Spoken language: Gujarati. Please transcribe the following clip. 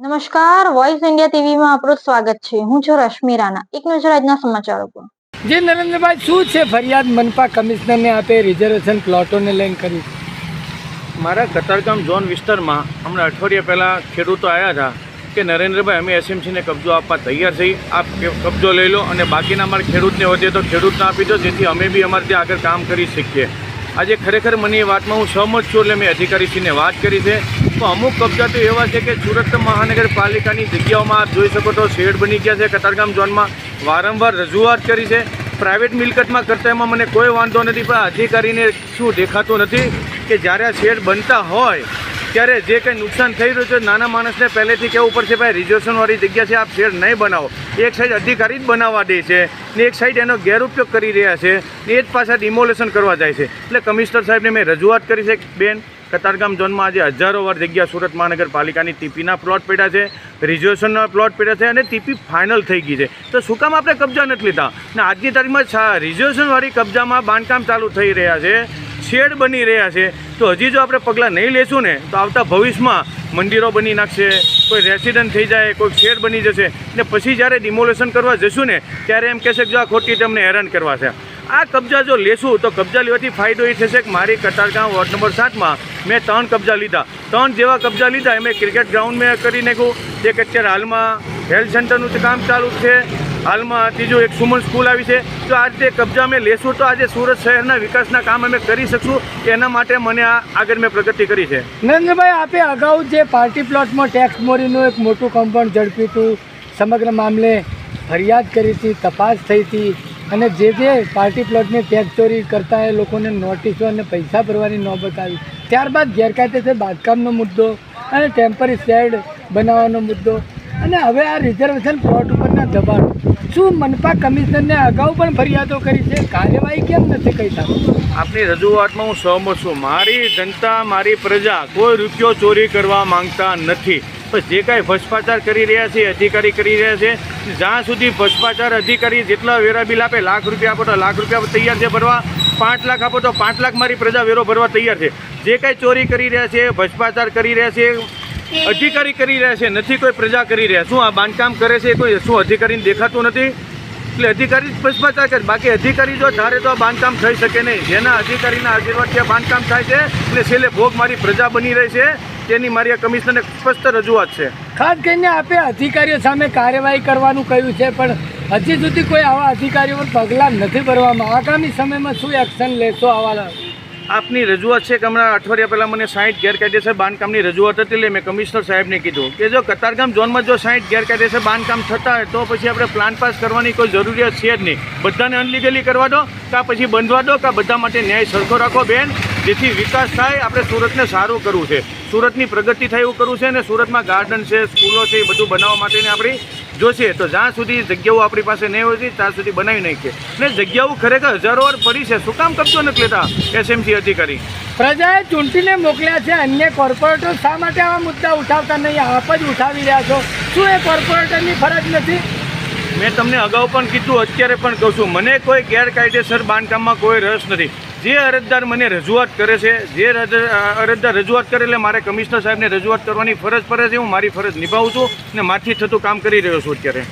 નમસ્કાર વોઇસ ઇન્ડિયા ટીવીમાં આપણું સ્વાગત છે. હું છું રશ્મિ રાણા. એક નજર આજના સમાચારો પર. જે નરેન્દ્રભાઈ શું છે ફરિયાદ? મનપા કમિશનરને આપે રિઝર્વેશન પ્લોટોને લઈને કરી. મારા કતારગામ ઝોન વિસ્તારમાં હમણાં અઠવાડિયા પહેલાં ખેડૂતો આવ્યા હતા કે નરેન્દ્રભાઈ અમે એસએમસીને કબજો આપવા તૈયાર છીએ. આપ કે- કબજો લઈ લો અને બાકીના અમારે ખેડૂતને વધે તો ખેડૂતને આપી દો જેથી અમે બી અમારે ત્યાં આગળ કામ કરી શકીએ. આજે ખરેખર મને એ વાતમાં હું સહમત છું એટલે મેં અધિકારીશ્રીને વાત કરી છે. તો અમુક કબજાતો એવા છે કે સુરત મહાનગરપાલિકાની જગ્યાઓમાં આપ જોઈ શકો તો શેડ બની ગયા છે કતારગામ ઝોનમાં. વારંવાર રજૂઆત કરી છે. પ્રાઇવેટ મિલકતમાં કરતા એમાં મને કોઈ વાંધો નથી, પણ અધિકારીને શું દેખાતું નથી કે જ્યારે આ શેડ બનતા હોય, ત્યારે જે કંઈ નુકસાન થઈ રહ્યું છે, નાના માણસને પહેલેથી કહેવું પડશે, ભાઈ, રિઝર્વેશનવાળી જગ્યા છે, આપ શેડ નહીં બનાવો. એક સાઈડ અધિકારી જ બનાવવા દે છે ને એક સાઈડ એનો ગેરઉપયોગ કરી રહ્યા છે ને એ જ પાછા ડિમોલેશન કરવા જાય છે. એટલે કમિશનર સાહેબને મેં રજૂઆત કરી છે, બેન. કતારગામ ઝોનમાં આજે હજારો વાર જગ્યા સુરત મહાનગરપાલિકાની ટીપીના પ્લોટ પડ્યા છે, રિઝર્વેશનના પ્લોટ પડ્યા છે અને ટીપી ફાઇનલ થઈ ગઈ છે. તો શું કામ આપણે કબજા નથી લીધા? અને આજની તારીખમાં રિઝર્વેશનવાળી કબજામાં બાંધકામ ચાલુ થઈ રહ્યા છે, શેડ બની રહ્યા છે. તો હજી જો આપણે પગલાં નહીં લેશું ને, તો આવતા ભવિષ્યમાં મંદિરો બની નાખશે, કોઈ રેસિડન્ટ થઈ જાય, કોઈ શેડ બની જશે. ને પછી જ્યારે ડિમોલેશન કરવા જશું ને, ત્યારે એમ કહેશે કે જો આ ખોટી તમને હેરાન કરવા છે. આ કબજા જો લેશું, તો કબજા લેવાથી ફાયદો એ થશે કે મારી કતારગામ વોર્ડ નંબર સાતમાં મેં ત્રણ કબજા લીધા. ત્રણ જેવા કબજા લીધા મેં ક્રિકેટ ગ્રાઉન્ડ મેં કરી નાખ્યું, એક અત્યારે હાલમાં હેલ્થ સેન્ટરનું કામ ચાલુ છે. હાલમાં ત્રીજું એક સુમન સ્કૂલ આવી છે. તો આ રીતે કબજા અમે લેશું તો આજે સુરત શહેરના વિકાસના કામ અમે કરી શકશું. એના માટે મને આ આગળ મેં પ્રગતિ કરી છે. નરેન્દ્રભાઈ, આપે અગાઉ જે પાર્ટી પ્લોટમાં ટેક્સ મોરીનું એક મોટું કમ્પાઉન્ડ ઝડપ્યું હતું, સમગ્ર મામલે ફરિયાદ કરી હતી, તપાસ થઈ હતી. અને જે જે પાર્ટી પ્લોટની ટેક્સ ચોરી કરતા એ લોકોને નોટિસો અને પૈસા ભરવાની નોબત આવી ત્યારબાદ ગેરકાયદેસર બાંધકામનો મુદ્દો અને ટેમ્પરરી શેડ બનાવવાનો મુદ્દો. અને હવે આ રિઝર્વેશન પ્લોટ ઉપરના દબાણો. શું મનપા કમિશનરને અગાઉ પણ ફરિયાદો કરી છે? કાર્યવાહી કેમ નથી શકતો? આપની રજૂઆતમાં હું સહમત છું. મારી જનતા, મારી પ્રજા કોઈ રૂપિયો ચોરી કરવા માંગતા નથી. પણ જે કાંઈ ભ્રષ્ટાચાર કરી રહ્યા છે, અધિકારી કરી રહ્યા છે, જ્યાં સુધી ભ્રષ્ટાચાર અધિકારી જેટલા વેરા બિલ આપે, લાખ રૂપિયા આપો તો લાખ રૂપિયા તૈયાર છે ભરવા. પાંચ લાખ આપો તો પાંચ લાખ મારી પ્રજા વેરો ભરવા તૈયાર છે. જે કાંઈ ચોરી કરી રહ્યા છે, ભ્રષ્ટાચાર કરી રહ્યા છે અધિકારી કરી રહ્યા છે, નથી કોઈ પ્રજા કરી રહ્યા. શું આ બાંધકામ કરે છે કોઈ શું અધિકારીને દેખાતું નથી? એટલે અધિકારી ભ્રષ્ટાચાર કરે. બાકી અધિકારી જો ધારે તો આ બાંધકામ થઈ શકે નહીં. જેના અધિકારીના આશીર્વાદથી આ બાંધકામ થાય છે. એટલે છેલ્લે ભોગ મારી પ્રજા બની રહી છે. તેની મારી આ કમિશનરને સ્પષ્ટ રજૂઆત છે. ખાસ કરીને આપે અધિકારીઓ સામે કાર્યવાહી કરવાનું કહ્યું છે, પણ હજી સુધી કોઈ આવા અધિકારીઓ પગલાં નથી ભરવામાં. આગામી સમયમાં શું એક્શન લેશો આવા આપની રજૂઆત છે કે હમણાં અઠવાડિયા પહેલાં મને સાઠ ગેરકાયદેસર બાંધકામની રજૂઆત હતી એટલે મેં કમિશનર સાહેબને કીધું કે જો કતારગામ ઝોનમાં જો સાઠ ગેરકાયદેસર બાંધકામ થતા હોય તો પછી આપણે પ્લાન પાસ કરવાની કોઈ જરૂરિયાત છે જ નહીં. બધાને અનલીગલી કરવા દો કાં પછી બંધવા દો કાં બધા માટે ન્યાય સરખો રાખો બેન. જેથી વિકાસ થાય, આપણે સુરતને સારું કરવું છે. સુરતની પ્રગતિ થાય એવું કરવું છે અને સુરતમાં ગાર્ડન છે, સ્કૂલો છે, એ બધું બનાવવા માટેની આપણી જોશે તો જ્યાં સુધી જગ્યાઓ આપણી પાસે નહીં હોય ત્યાં સુધી બનાવી નાખીએ. ને જગ્યાઓ ખરેખર હજારો વાર પડી છે. શું કામ કબજો નથી લેતા એસએમસી અધિકારી. પ્રજાએ ચૂંટીને મોકલ્યા છે. અન્ય કોર્પોરેટરો શા માટે આવા મુદ્દા ઉઠાવતા નહીં? આપ જ ઉઠાવી રહ્યા છો. શું એ કોર્પોરેટરની ફરજ નથી? મેં તમને અગાઉ પણ કીધું અત્યારે પણ કહું છું. મને કોઈ ગેરકાયદેસર બાંધકામમાં કોઈ રસ નથી. જે અરજદાર મને રજૂઆત કરે છે, જે અરજદાર રજૂઆત કરે એટલે મારે કમિશનર સાહેબને રજૂઆત કરવાની ફરજ પડે છે, હું મારી ફરજ નિભાવું છું અને માથી થતું કામ કરી રહ્યો છું અત્યારે.